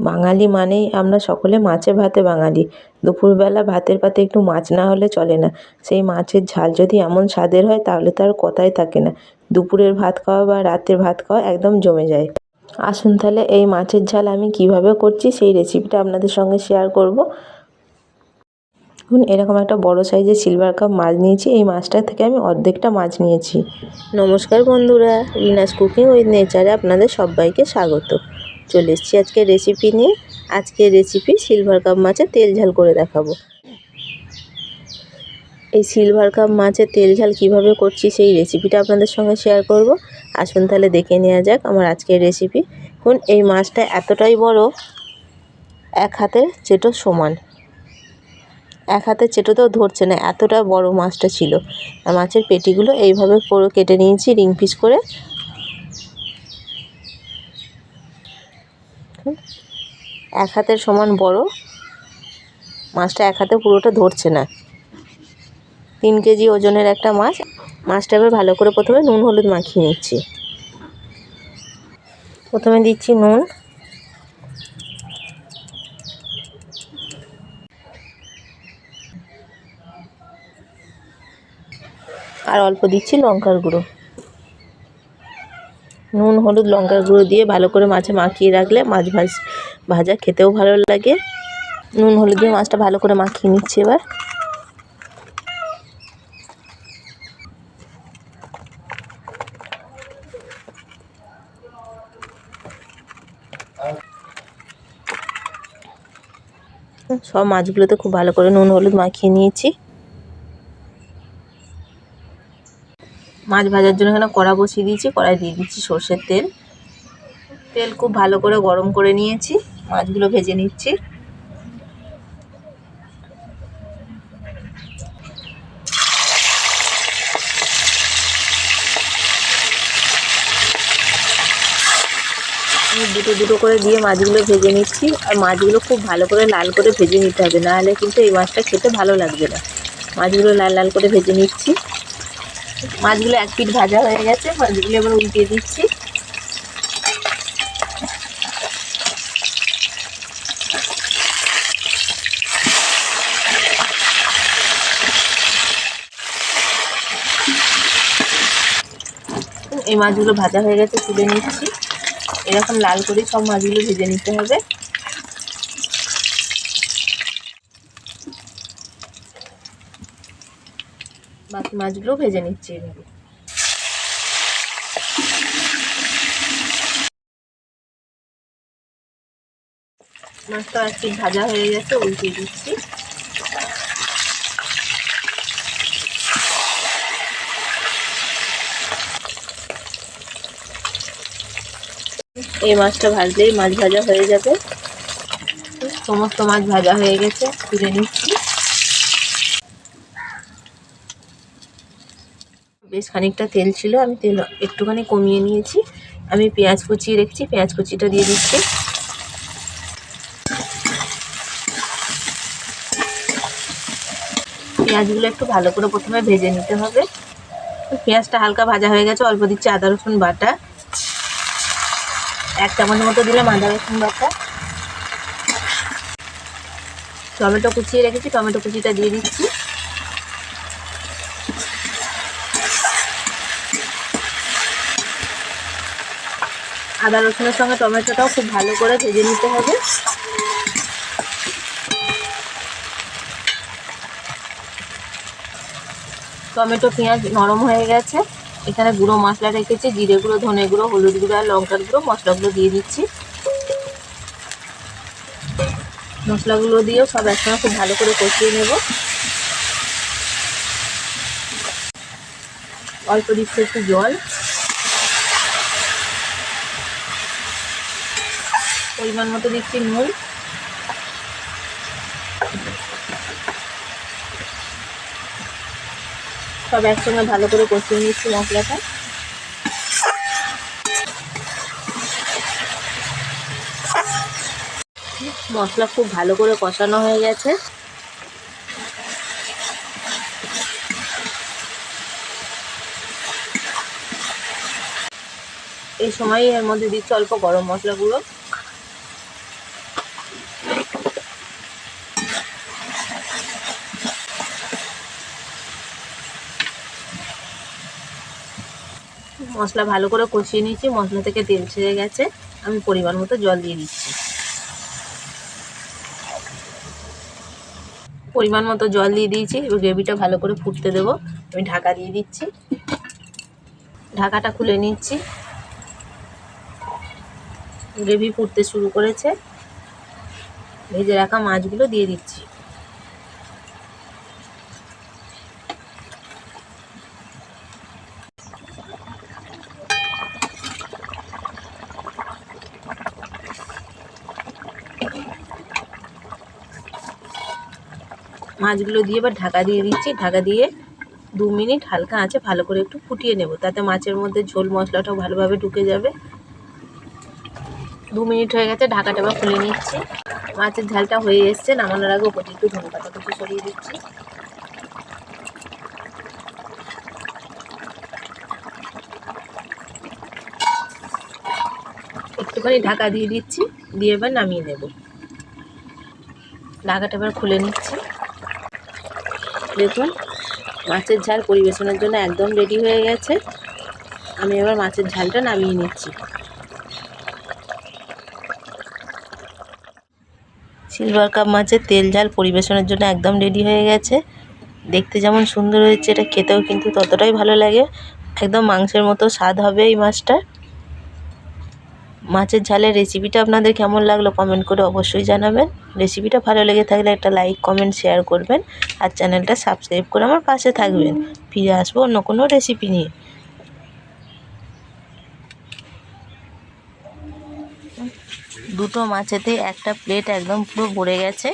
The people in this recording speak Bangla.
বাঙালি মানেই আমরা সকলে মাছে ভাতে বাঙালি। দুপুরবেলা ভাতের পাতে একটু মাছ না হলে চলে না। সেই মাছের ঝাল যদি এমন স্বাদের হয়, তাহলে তো আর কথাই থাকে না। দুপুরের ভাত খাওয়া বা রাতের ভাত খাওয়া একদম জমে যায়। আসুন তাহলে এই মাছের ঝাল আমি কীভাবে করছি, সেই রেসিপিটা আপনাদের সঙ্গে শেয়ার করব। দেখুন, এরকম একটা বড় সাইজের সিলভার কাপ মাছ নিয়েছি। এই মাছটা থেকে আমি অর্ধেকটা মাছ নিয়েছি। নমস্কার বন্ধুরা, রিনাস কুকিং উইথ নেচারে আপনাদের সবাইকে স্বাগত। চলে এসেছি আজকে রেসিপি নিয়ে। আজকে রেসিপি সিলভার কাপ মাছের তেল ঝাল করে দেখাবো। এই সিলভার কাপ মাছের তেল ঝাল কীভাবে করছি সেই রেসিপিটা আপনাদের সঙ্গে শেয়ার করব। আসুন তাহলে দেখে নেওয়া যাক আমার আজকের রেসিপি কোন এই মাছটা এতটাই বড়, এক হাতের চেটো সমান। এক হাতের চেটোতেও ধরছে না, এতটা বড় মাছটা ছিল। মাছের পেটিগুলো এইভাবে পুরো কেটে নিয়েছি রিং পিস করে এক হাতের সমান বড়। মাছটা এক হাতে পুরোটা ধরছে না। তিন কেজি ওজনের একটা মাছ। মাছটা এবার ভালো করে প্রথমে নুন, হলুদ মাখিয়ে নিচ্ছি। প্রথমে দিচ্ছি নুন। আর অল্প দিচ্ছি লঙ্কার গুঁড়ো। নুন, হলুদ, লঙ্কার গুঁড়ো দিয়ে ভালো করে মাছে মাখিয়ে রাখলে মাছ ভাজ, ভাজা খেতেও ভালো লাগে। নুন, হলুদ দিয়ে মাছটা ভালো করে মাখিয়ে নিচ্ছি এবার। সব মাছগুলোতে খুব ভালো করে নুন, হলুদ মাখিয়ে নিয়েছি। মাছ ভাজার জন্য এখানে কড়া বসিয়ে দিয়েছি, কড়াই দিয়ে দিচ্ছি সর্ষের তেল। তেল খুব ভালো করে গরম করে নিয়েছি, মাছগুলো ভেজে নিচ্ছি। দুটো দুটো করে দিয়ে মাছগুলো ভেজে নিচ্ছি, আর মাছগুলো খুব ভালো করে লাল করে ভেজে নিতে হবে, নাহলে কিন্তু এই মাছটা খেতে ভালো লাগবে না। মাছগুলো লাল লাল করে ভেজে নিচ্ছি। মাছগুলো এক পিঠ ভাজা হয়ে গেছে, মাছগুলো এবার উল্টিয়ে দিচ্ছি। এই মাছগুলো ভাজা হয়ে গেছে, তুলে নিচ্ছি। এরকম লাল করে সব মাছগুলো ভেজে নিতে হবে। বাকি মাছগুলো ভেজে নিচ্ছি এভাবে। মাছটা একটু ভাজা হয়ে গেছে উল্টিয়ে দিচ্ছি। এই মাছটা ভাজলেই মাছ ভাজা হয়ে যাবে। সমস্ত মাছ ভাজা হয়ে গেছে, তুলে নিচ্ছি। বেশ খানিকটা তেল ছিল, আমি তেল একটুখানি কমিয়ে নিয়েছি। আমি পেঁয়াজ কুচিয়ে রেখেছি, পেঁয়াজ কুচিটা দিয়ে দিচ্ছি। পেঁয়াজগুলো একটু ভালো করে প্রথমে ভেজে নিতে হবে। পেঁয়াজটা হালকা ভাজা হয়ে গেছে, অল্প দিচ্ছি আদা, রসুন বাটা। এক চামচ মতো দিলাম আদা, রসুন বাটা। টমেটো কুচিয়ে রেখেছি, টমেটো কুচিটা দিয়ে দিচ্ছি। আদা রসুনের সঙ্গে টমেটোটাও খুব ভালো করে ভেজে নিতে হবে। টমেটো, পেঁয়াজ নরম হয়ে গেছে। এখানে গুঁড়ো মশলা রেখেছি, জিরে গুঁড়ো, ধনে গুঁড়ো, হলুদ গুঁড়ো আর লঙ্কার গুঁড়ো, মশলাগুলো দিয়ে দিচ্ছি। মশলাগুলো দিয়েও সব একসঙ্গে খুব ভালো করে কষিয়ে নেব। অল্প দিচ্ছি একটু জল। পরিমাণ মতো দিচ্ছি নুন। সব একসঙ্গে ভালো করে কষিয়ে নিচ্ছি মশলাটা। মশলা খুব ভালো করে কষানো হয়ে গেছে। এই সময় এর মধ্যে দিচ্ছি অল্প গরম মশলা গুঁড়ো। মশলা ভালো করে কষিয়ে নিয়েছি, মশলা থেকে তেল ছেড়ে গেছে। আমি পরিমাণ মতো জল দিয়ে দিচ্ছি। পরিমাণ মতো জল দিয়ে দিয়েছি, এবার গ্রেভিটা ভালো করে ফুটতে দেবো। আমি ঢাকা দিয়ে দিচ্ছি। ঢাকাটা খুলে নিচ্ছি। গ্রেভি ফুটতে শুরু করেছে। ভেজে রাখা মাছগুলো দিয়ে দিচ্ছি। মাছগুলো দিয়ে এবার ঢাকা দিয়ে দিচ্ছি। ঢাকা দিয়ে দু মিনিট হালকা আঁচে ভালো করে একটু ফুটিয়ে নেব। তাতে মাছের মধ্যে ঝোল মশলাটাও ভালোভাবে ঢুকে যাবে। দু মিনিট হয়ে গেছে, ঢাকাটা এবার খুলে নিচ্ছি। মাছের ঝালটা হয়ে এসছে, নামানোর আগে ওপর একটু ধনে পাতা কুচি সরিয়ে দিচ্ছি। একটুখানি ঢাকা দিয়ে দিচ্ছি, দিয়ে এবার নামিয়ে নেব। ঢাকাটা এবার খুলে নিচ্ছি। মাছের ঝাল পরিবেশনের জন্য একদম রেডি হয়ে গেছে। আমি এবার মাছের ঝালটা নামিয়ে নিচ্ছি। সিলভার কাপ মাছের তেল ঝাল পরিবেশনের জন্য একদম রেডি হয়ে গেছে। দেখতে যেমন সুন্দর হয়েছে, এটা খেতেও কিন্তু ততটাই ভালো লাগে। একদম মাংসের মতো স্বাদ হবে এই মাছটা মাছের ঝালের রেসিপিটা আপনাদের কেমন লাগল কমেন্ট করে অবশ্যই জানাবেন। রেসিপিটা ভালো লেগে থাকলে একটা লাইক কমেন্ট শেয়ার করবেন আর চ্যানেলটা সাবস্ক্রাইব করে আমার পাশে থাকবেন। ফিরে আসব অন্য কোনো রেসিপি নিয়ে। দুটো মাছেতে একটা প্লেট একদম পুরো ভরে গেছে।